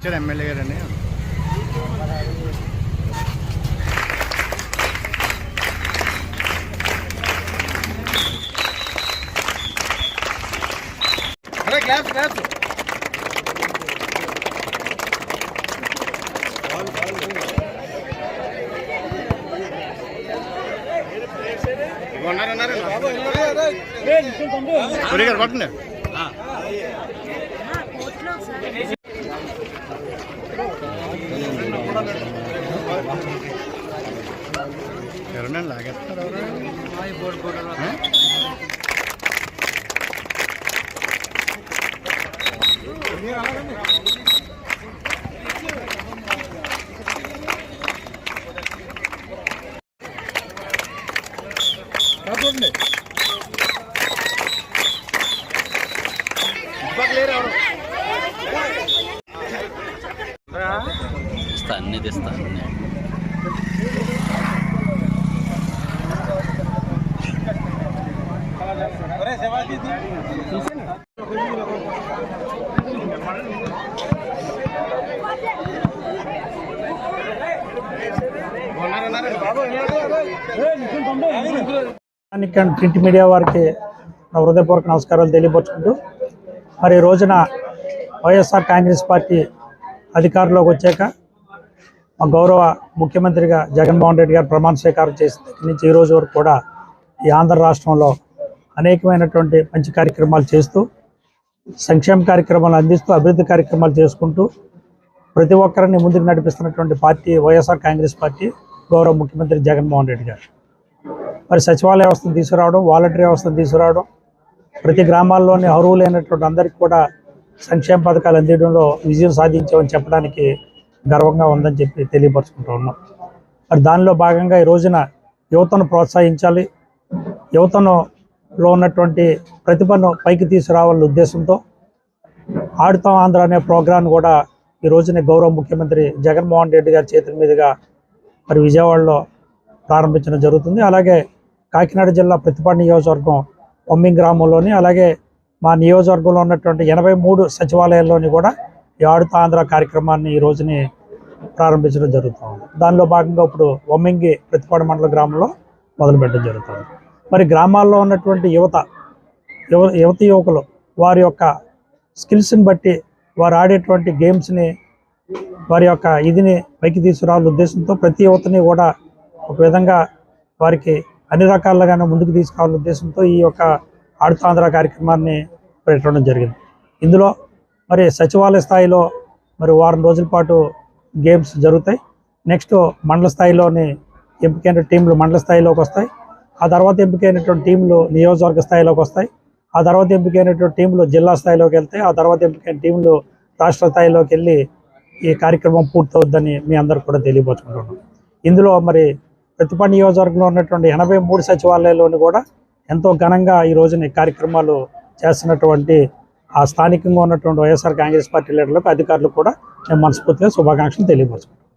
వచ్చారు ఎమ్మెల్యే గారండి అరే క్లాస్ క్లాస్. ఉన్నారు ఉన్నారు. పట్టండి लागत पर हो रहा है। बोर्ड बोर्ड है। स्थानीय स्थानीय। అండ్ ప్రింట్ మీడియా వారికి నా హృదయపూర్వక నమస్కారాలు తెలియపరుచుకుంటూ మరి ఈ రోజున వైఎస్ఆర్ కాంగ్రెస్ పార్టీ అధికారంలోకి వచ్చాక మా గౌరవ ముఖ్యమంత్రిగా జగన్మోహన్ రెడ్డి గారు ప్రమాణ స్వీకారం చేసిన దగ్గర నుంచి ఈ రోజు వరకు కూడా ఈ ఆంధ్ర రాష్ట్రంలో అనేకమైనటువంటి మంచి కార్యక్రమాలు చేస్తూ సంక్షేమ కార్యక్రమాలు అందిస్తూ అభివృద్ధి కార్యక్రమాలు చేసుకుంటూ ప్రతి ఒక్కరిని ముందుకు నడిపిస్తున్నటువంటి పార్టీ వైఎస్ఆర్ కాంగ్రెస్ పార్టీ. గౌరవ ముఖ్యమంత్రి జగన్మోహన్ రెడ్డి గారు. మరి సచివాలయ వ్యవస్థను తీసుకురావడం వాలంటరీ వ్యవస్థను తీసుకురావడం ప్రతి గ్రామాల్లోని అర్హులు లేనటువంటి అందరికీ కూడా సంక్షేమ పథకాలు అందించడంలో విజయం సాధించామని చెప్పడానికి గర్వంగా ఉందని చెప్పి తెలియపరుచుకుంటూ ఉన్నాం. మరి దానిలో భాగంగా ఈ రోజున యువతను ప్రోత్సహించాలి. యువతను లో ఉన్నటువంటి ప్రతిభను పైకి తీసుకురావాలనే ఉద్దేశంతో ఆడుతాం ఆంధ్ర అనే ప్రోగ్రాం కూడా ఈ రోజున గౌరవ ముఖ్యమంత్రి జగన్మోహన్ రెడ్డి గారి చేతుల మీదుగా మరి విజయవాడలో ప్రారంభించడం జరుగుతుంది. అలాగే కాకినాడ జిల్లా ప్రతిపాడు నియోజకవర్గం ఒమ్మింగ్ గ్రామంలోని అలాగే మా నియోజకవర్గంలో ఉన్నటువంటి ఎనభై మూడు సచివాలయాల్లోని కూడా ఈ ఆడుత ఆంధ్ర కార్యక్రమాన్ని ఈ రోజుని ప్రారంభించడం జరుగుతుంది. దానిలో భాగంగా ఇప్పుడు ఒమ్మింగి ప్రతిపాడు మండల గ్రామంలో మొదలుపెట్టడం జరుగుతుంది. మరి గ్రామాల్లో ఉన్నటువంటి యువత యువ యువతి యువకులు వారి యొక్క స్కిల్స్ని బట్టి వారు ఆడేటువంటి గేమ్స్ని వారి యొక్క ఇదిని పైకి తీసుకురావాల ఉద్దేశంతో ప్రతి యువతని కూడా ఒక విధంగా వారికి అన్ని రకాలుగానే ముందుకు తీసుకురావాల ఉద్దేశంతో ఈ యొక్క ఆడుతాంధ్ర కార్యక్రమాన్ని పెట్టడం జరిగింది. ఇందులో మరి సచివాలయ స్థాయిలో మరి వారం రోజుల పాటు గేమ్స్ జరుగుతాయి. నెక్స్ట్ మండల స్థాయిలోని ఎంపికైన టీంలు మండల స్థాయిలోకి వస్తాయి. ఆ తర్వాత ఎంపికైనటువంటి టీంలు నియోజకవర్గ స్థాయిలోకి వస్తాయి. ఆ తర్వాత ఎంపికైనటువంటి టీంలు జిల్లా స్థాయిలోకి వెళ్తాయి. ఆ తర్వాత ఎంపికైన టీంలు రాష్ట్ర స్థాయిలోకి వెళ్ళి ఈ కార్యక్రమం పూర్తవుద్దని మీ అందరూ కూడా తెలియపరుచుకుంటున్నాం. ఇందులో మరి ప్రతిభ నియోజకవర్గంలో ఉన్నటువంటి ఎనభై మూడు సచివాలయాల్లోని కూడా ఎంతో ఘనంగా ఈ రోజున కార్యక్రమాలు చేస్తున్నటువంటి ఆ స్థానికంగా ఉన్నటువంటి వైఎస్ఆర్ కాంగ్రెస్ పార్టీ లీడర్లకు అధికారులు కూడా నేను మనస్ఫూర్తిగా శుభాకాంక్షలు తెలియపరుచుకుంటాను